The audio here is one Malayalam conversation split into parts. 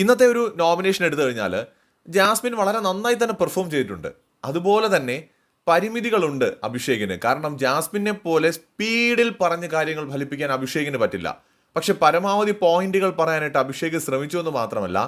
ഇന്നത്തെ ഒരു നോമിനേഷൻ എടുത്തു കഴിഞ്ഞാൽ ജാസ്മിൻ വളരെ നന്നായി തന്നെ പെർഫോം ചെയ്തിട്ടുണ്ട്. അതുപോലെ തന്നെ പരിമിതികളുണ്ട് അഭിഷേകിന്. കാരണം ജാസ്മിനെ പോലെ സ്പീഡിൽ പറഞ്ഞ കാര്യങ്ങൾ ഫലിപ്പിക്കാൻ അഭിഷേകിന് പറ്റില്ല. പക്ഷെ പരമാവധി പോയിന്റുകൾ പറയാനായിട്ട് അഭിഷേക് ശ്രമിച്ചു എന്ന് മാത്രമല്ല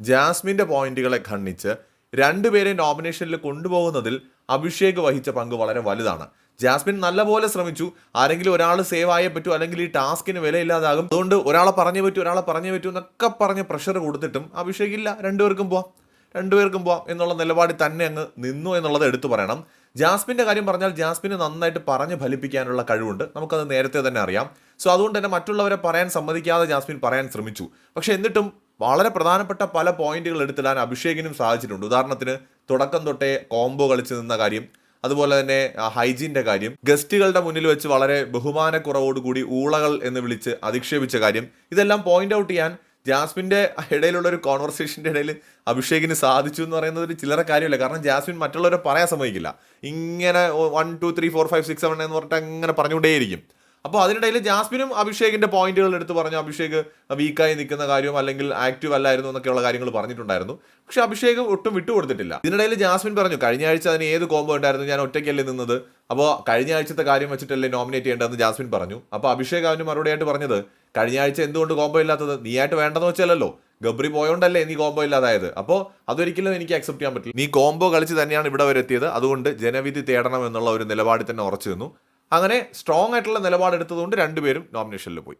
ജാസ്മിന്റെ പോയിന്റുകളെ ഖണ്ഡിച്ച് രണ്ടുപേരെ നോമിനേഷനിൽ കൊണ്ടുപോകുന്നതിൽ അഭിഷേക് വഹിച്ച പങ്ക് വളരെ വലുതാണ്. ജാസ്മിൻ നല്ലപോലെ ശ്രമിച്ചു. ആരെങ്കിലും ഒരാൾ സേവ് ആയേ പറ്റൂ അല്ലെങ്കിൽ ഈ ടാസ്കിന് വിലയില്ലാതാകും. അതുകൊണ്ട് ഒരാളെ പറഞ്ഞേ പറ്റൂ ഒരാളെ പറഞ്ഞേ പറ്റൂ എന്നൊക്കെ പറഞ്ഞ് പ്രഷർ കൊടുത്തിട്ടും അഭിഷേക് ഇല്ല. രണ്ടുപേർക്കും പോവാം. രണ്ടുപേർക്കും പോവാം എന്നുള്ള നിലപാടിൽ തന്നെ അങ്ങ് നിന്നു എന്നുള്ളത് എടുത്തു പറയണം. ജാസ്മിന്റെ കാര്യം പറഞ്ഞാൽ ജാസ്മിന് നന്നായിട്ട് പറഞ്ഞ് ഫലിപ്പിക്കാനുള്ള കഴിവുണ്ട്. നമുക്കത് നേരത്തെ തന്നെ അറിയാം. സോ അതുകൊണ്ട് തന്നെ മറ്റുള്ളവരെ പറയാൻ സമ്മതിക്കാതെ ജാസ്മിൻ പറയാൻ ശ്രമിച്ചു. പക്ഷെ എന്നിട്ടും വളരെ പ്രധാനപ്പെട്ട പല പോയിന്റുകൾ എടുത്തിടാൻ അഭിഷേകിനും സാധിച്ചിട്ടുണ്ട്. ഉദാഹരണത്തിന് തുടക്കം തൊട്ടേ കോംബോ കളിച്ചു നിന്ന കാര്യം അതുപോലെ തന്നെ ഹൈജീന്റെ കാര്യം ഗസ്റ്റുകളുടെ മുന്നിൽ വെച്ച് വളരെ ബഹുമാനക്കുറവോടുകൂടി ഊളകൾ എന്ന് വിളിച്ച് അധിക്ഷേപിച്ച കാര്യം ഇതെല്ലാം പോയിന്റ് ഔട്ട് ചെയ്യാൻ ജാസ്മിന്റെ ഇടയിലുള്ള ഒരു കോൺവെർസേഷന്റെ ഇടയിൽ അഭിഷേകിന് സാധിച്ചു എന്ന് പറയുന്നത് ഒരു ചില്ലറ കാര്യമില്ല. കാരണം ജാസ്മിൻ മറ്റുള്ളവരെ പറയാൻ സമ്മതിക്കില്ല. ഇങ്ങനെ one two three four five six seven എന്ന് പറഞ്ഞിട്ട് അങ്ങനെ പറഞ്ഞുകൊണ്ടേയിരിക്കും. അപ്പോൾ അതിനിടയിൽ ജാസ്മിനും അഭിഷേകിന്റെ പോയിന്റുകൾ എടുത്ത് പറഞ്ഞു. അഭിഷേക് വീക്കായി നിൽക്കുന്ന കാര്യവും അല്ലെങ്കിൽ ആക്റ്റീവ് അല്ലായിരുന്നു എന്നൊക്കെയുള്ള കാര്യങ്ങൾ പറഞ്ഞിട്ടുണ്ടായിരുന്നു. പക്ഷെ അഭിഷേക് ഒട്ടും വിട്ടുകൊടുത്തിട്ടില്ല. ഇതിനിടയിൽ ജാസ്മിൻ പറഞ്ഞു കഴിഞ്ഞ ആഴ്ച അതിന് ഏത് കോംബോ ഉണ്ടായിരുന്നു? ഞാൻ ഒറ്റയ്ക്കല്ലേ നിന്നത്. അപ്പോൾ കഴിഞ്ഞ ആഴ്ചത്തെ കാര്യം വെച്ചിട്ടല്ലേ നോമിനേറ്റ് ചെയ്യേണ്ടതെന്ന് ജാസ്മിൻ പറഞ്ഞു. അപ്പോൾ അഭിഷേക് അവന് മറുപടിയായിട്ട് പറഞ്ഞത് കഴിഞ്ഞ ആഴ്ച എന്തുകൊണ്ട് കോംബോ ഇല്ലാത്തത്? നീയായിട്ട് വേണ്ടെന്ന് വെച്ചാലല്ലോ ഗബ്രി പോയോണ്ടല്ലേ നീ കോംബോ ഇല്ലാതായത്. അപ്പോൾ അതൊരിക്കലും എനിക്ക് അക്സെപ്റ്റ് ചെയ്യാൻ പറ്റില്ല. നീ കോംബോ കളിച്ച് തന്നെയാണ് ഇവിടെ വരെ എത്തിയത്. അതുകൊണ്ട് ജനവിധി തേടണം എന്നുള്ള ഒരു നിലപാടിൽ തന്നെ ഉറച്ചു നിന്നു. അങ്ങനെ സ്ട്രോങ് ആയിട്ടുള്ള നിലപാടെടുത്തതുകൊണ്ട് രണ്ടുപേരും നോമിനേഷനിൽ പോയി.